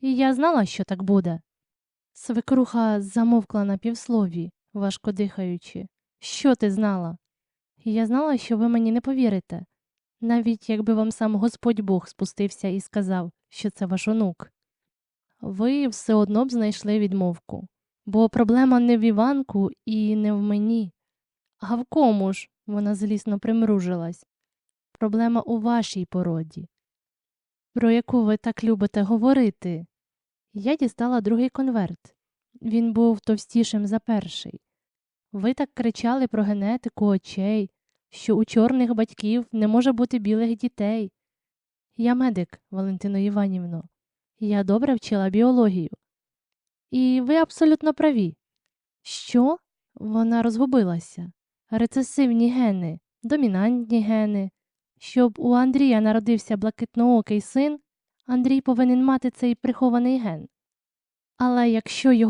І я знала, що так буде. Свекруха замовкла на півслові, важко дихаючи. Що ти знала? Я знала, що ви мені не повірите, навіть якби вам сам Господь Бог спустився і сказав, що це ваш онук. Ви все одно б знайшли відмовку, бо проблема не в Іванку і не в мені. А в кому ж? вона злісно примружилась. Проблема у вашій породі, про яку ви так любите говорити. Я дістала другий конверт. Він був товстішим за перший. Ви так кричали про генетику очей, що у чорних батьків не може бути білих дітей. Я медик, Валентино Іванівно. Я добре вчила біологію. І ви абсолютно праві. Що? Вона розгубилася. Рецесивні гени, домінантні гени. Щоб у Андрія народився блакитноокий син, Андрій повинен мати цей прихований ген. Але якщо його